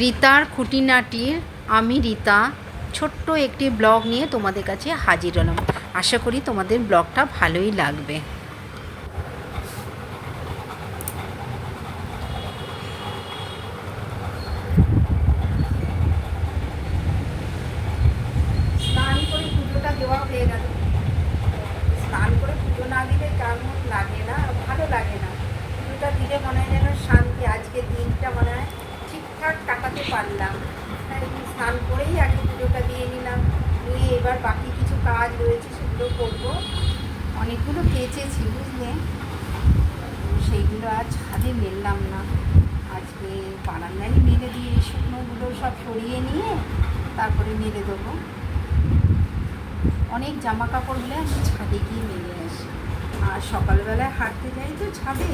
রিতার খুঁটিনাটির আমি রিতা ছোট্ট একটি ব্লগ নিয়ে তোমাদের কাছে হাজির হলাম। আশা করি তোমাদের ব্লগটা ভালোই লাগবে। লাগে না? ভালো লাগে না। পুজোটা দিলে মনে হয় যেন শান্তি। আজকের দিনটা মনে হয় কাটাতে পারলাম। স্নান করেই আগে পুজোটা দিয়ে নিলাম। নিয়ে এবার বাকি কিছু কাজ রয়েছে সেগুলো করব। অনেকগুলো কেচেছি, বুঝলে? সেইগুলো আর ছাদে মেললাম না। আজকে বারান্দায় মেলে দিয়ে এই শুকনোগুলো সব সরিয়ে নিয়ে তারপরে মেলে দেবো। অনেক জামা কাপড় হলে আমি ছাদে গিয়ে মেলে আসি। আর সকালবেলায় হাঁটতে যাই তো ছাদে,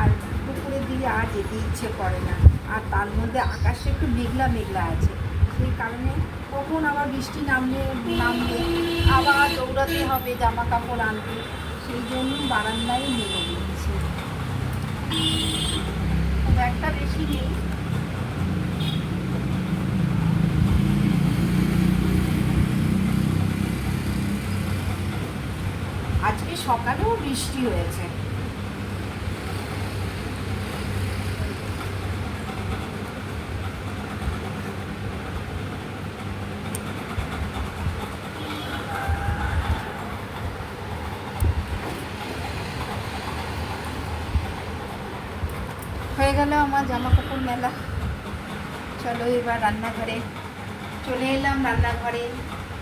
আর দুপুরের দিকে আর যেতে ইচ্ছে করে না। আর তার মধ্যে আকাশে একটু মেঘলা মেঘলা আছে। সেই কারণে কখন আবার বৃষ্টি নামলে নামলে আবার দৌড়াতে হবে জামা কাপড় আনতে। সেই জন্য বারান্দায় দিচ্ছি খুব একটা বেশি নেই আজকে সকালেও বৃষ্টি হয়েছে। হয়ে গেল আমার জামা কাপড় মেলা। চলো এবার রান্নাঘরে। চলে এলাম রান্নাঘরে।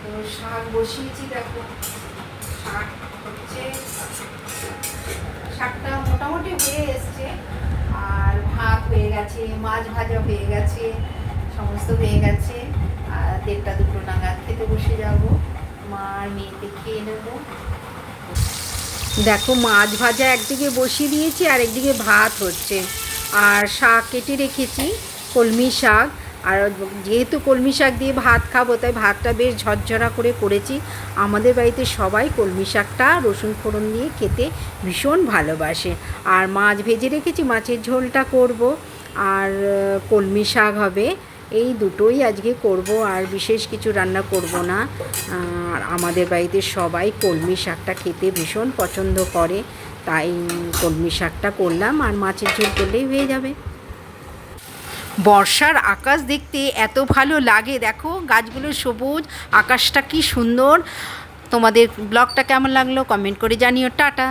তো শাক বসিয়েছি দেখো। শাক শাকটা মোটামুটি হয়ে এসছে। আর ভাত হয়ে গেছে, মাছ ভাজা হয়ে গেছে, সমস্ত হয়ে গেছে। আর দেড়টা দুটো নাগাদ খেতে বসে যাব। মা আর মেয়েকে খেয়ে নেব। দেখো মাছ ভাজা একদিকে বসিয়ে দিয়েছি, আর একদিকে ভাত হচ্ছে। আর শাক কেটে রেখেছি, কলমি শাক। আর যেহেতু কলমি শাক দিয়ে ভাত খাব, তাই ভাতটা বেশ ঝরঝরা করে করেছি। আমাদের বাড়িতে সবাই কলমি শাকটা, রসুন ফোড়ন দিয়ে খেতে ভীষণ ভালোবাসে। আর মাছ ভেজে রেখেছি, মাছের ঝোলটা করব। আর কলমি শাক হবে, এই দুটোই আজকে করব। আর বিশেষ কিছু রান্না করব না। আর আমাদের বাড়িতে সবাই কলমি শাকটা খেতে ভীষণ পছন্দ করে। তাই কলমি শাকটা করলাম, আর মাছের ঝোল করলেই হয়ে যাবে। বর্ষার আকাশ দেখতে এত ভালো লাগে। দেখো, গাছগুলো সবুজ, আকাশটা কি সুন্দর। তোমাদের ব্লগটা কেমন লাগল কমেন্ট করে জানিও। টাটা।